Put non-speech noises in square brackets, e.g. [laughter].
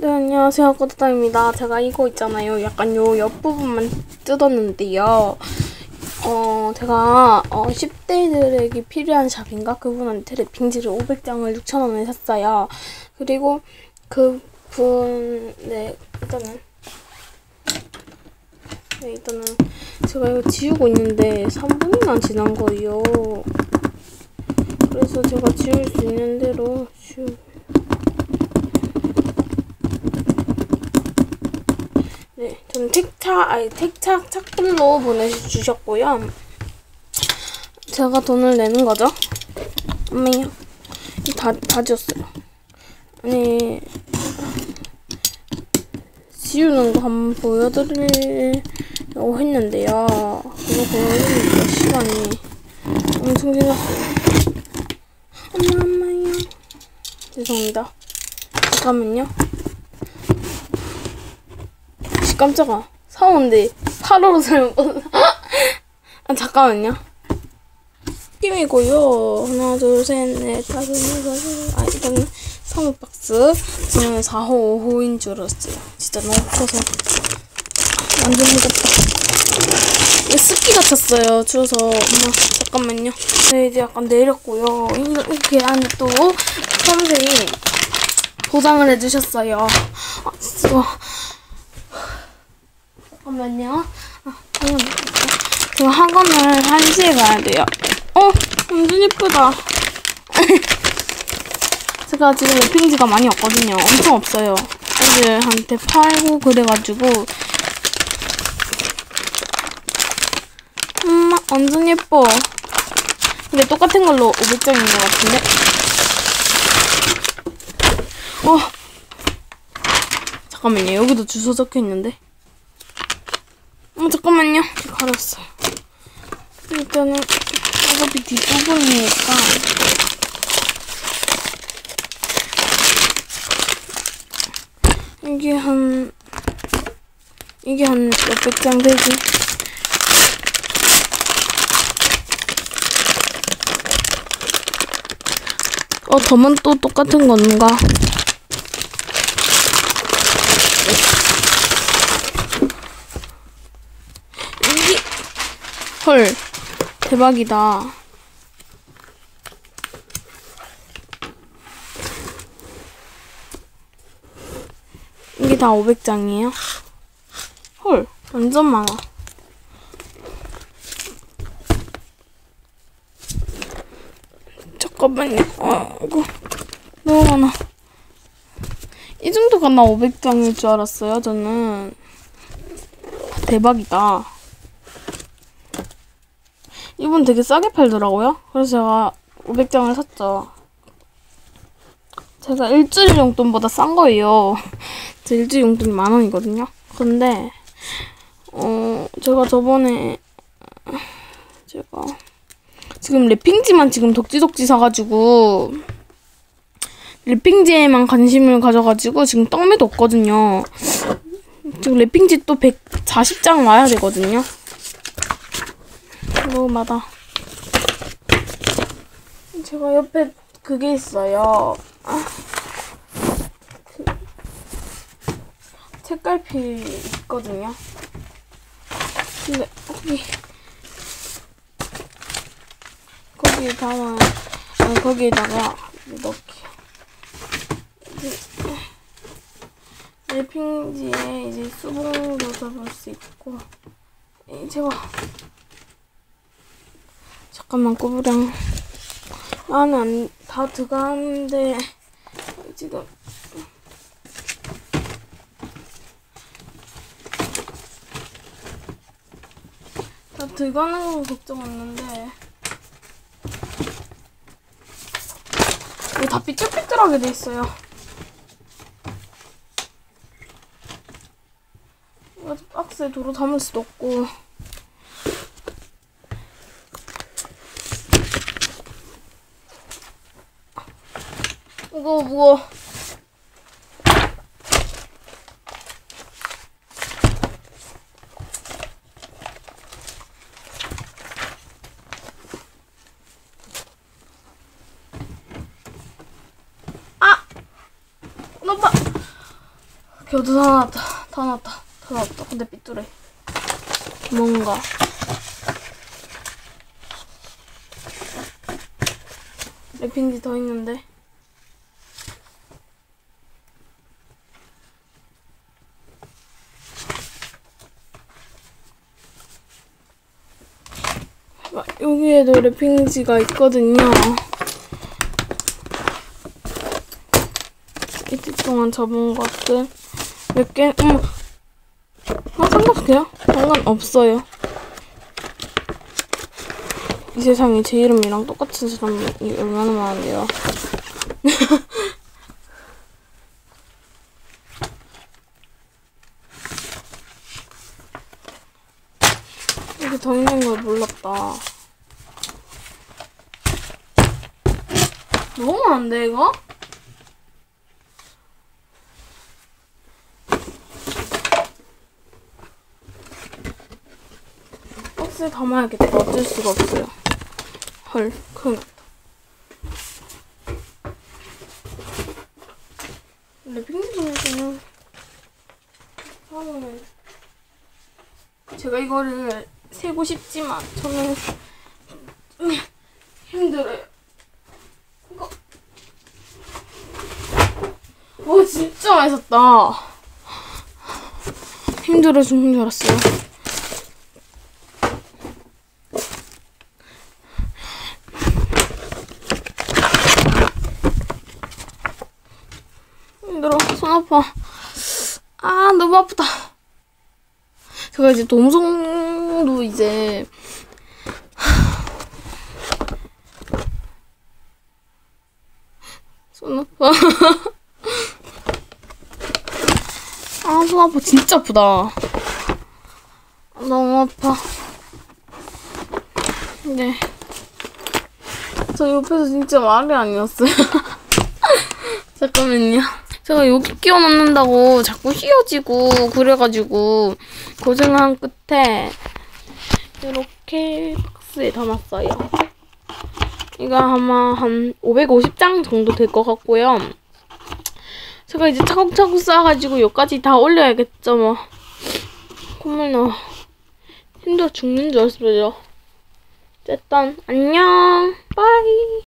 네, 안녕하세요. 꼬다다입니다. 제가 이거 있잖아요. 약간 요 옆부분만 뜯었는데요. 어, 제가, 어, 10대들에게 필요한 샵인가? 그분한테 랩핑지를 500장을 6,000원에 샀어요. 그리고 그 분, 네, 일단은. 네, 일단은 제가 이거 지우고 있는데 3분이나 지난 거예요. 그래서 제가 지울 수 있는 대로 지우고. 네, 저는 택차, 아니, 택차 착불로 보내주셨고요. 제가 돈을 내는 거죠. 엄마요. 다, 다 지웠어요. 아니, 지우는 거 한번 보여드리려고 했는데요. 그거 보여드리니까 시간이 엄청 지났어요. 엄마, 엄마요. 죄송합니다. 잠깐만요. 씨, 깜짝아. 사오는데 8호로 잘못 봤어. 아, 잠깐만요. 팀이고요. 하나, 둘, 셋, 넷, 다섯, 여섯, 일곱. 아, 일단은 3호 박스. 저는 4호, 5호인 줄 알았어요. 진짜 너무 커서. 완전. 이게 습기가 찼어요. 추워서. 엄마, 잠깐만요. 네, 이제 약간 내렸고요. 이렇게 안에 또 선생이 포장을 해주셨어요. 아, 진짜. 잠깐만요. 저 학원을 1시에 가야 돼요. 어, 완전 예쁘다. [laughs] 제가 지금 랩핑지가 많이 없거든요. 엄청 없어요. 애들한테 팔고 그래가지고. 엄마, 완전 예뻐. 근데 똑같은 걸로 500장인 것 같은데? 어. 잠깐만요. 여기도 주소 적혀 있는데. 어, 잠깐만요. 가렸어요. 일단은 어차피 뒷부분이니까 이게 한 이게 한 몇백 장 되지? 어, 덤은 또 똑같은 건가? 이게 헐 대박이다. 이게 다 500장이에요? 헐, 완전 많아. 잠깐만요. 아, 이거 너무 많아. 이 정도가 나 500장일 줄 알았어요, 저는. 대박이다. 이분 되게 싸게 팔더라고요. 그래서 제가 500장을 샀죠. 제가 일주일 용돈보다 싼 거예요. [laughs] 제 일주일 용돈이 만 원이거든요. 근데 어 제가 저번에 제가 지금 랩핑지만 지금 덕지덕지 사가지고 랩핑지에만 관심을 가져가지고 지금 떡매도 없거든요. 지금 랩핑지 또 140장 와야 되거든요. 너무 많아. 제가 옆에 그게 있어요. 아, 그 책갈피 있거든요. 근데 거기 거기다가 아, 거기에다가 넣을게요. 랩핑지에 이제 수봉도 접을 수 있고 이 제가 잠깐만 꼬부랑 나는 다 들어가는데 지금 다 들어가는 건 걱정 없는데. 다 삐뚤삐뚤하게 돼 있어요. 박스에 도로 담을 수도 없고 무거워 무거워 아! 너봐 겨도 다 나왔다. 다 나왔다. 다 나왔다. 근데 삐뚤해. 뭔가. 랩핑지 더 있는데. 여기에도 랩핑지가 있거든요. 이틀 동안 접은 것들 몇 개, 음, 아, 상관없어요. 상관없어요. 이 세상에 제 이름이랑 똑같은 사람이 얼마나 많은데요. 이렇게 더 있는 걸 몰랐다. 너무 많은데, 이거? 박스에 담아야겠다. 어쩔 수가 없어요. 헐, 큰일 났다. 원래 핑크색은 처음에는 제가 이거를 세고 싶지만 저는 힘들어요. 와 진짜 샀다. 힘들어 죽는 줄 알았어요. 힘들어. 손 아파. 아, 너무 아프다. 제가 이제 동성도 이제 [sighs] 손 아파. [laughs] 아, 손 아파. 진짜 아프다. 아, 너무 아파. 네. 저 옆에서 진짜 말이 아니었어요. [laughs] 잠깐만요. 제가 여기 끼워 넣는다고 자꾸 휘어지고 그래가지고 고생한 끝에 이렇게 박스에 담았어요. 이거 아마 한 550장 정도 될 것 같고요. 제가 이제 차곡차곡 쌓아가지고 여기까지 다 올려야겠죠 뭐. 콧물 나. 힘들어 죽는 줄 알았어요. 일단 안녕. 빠이.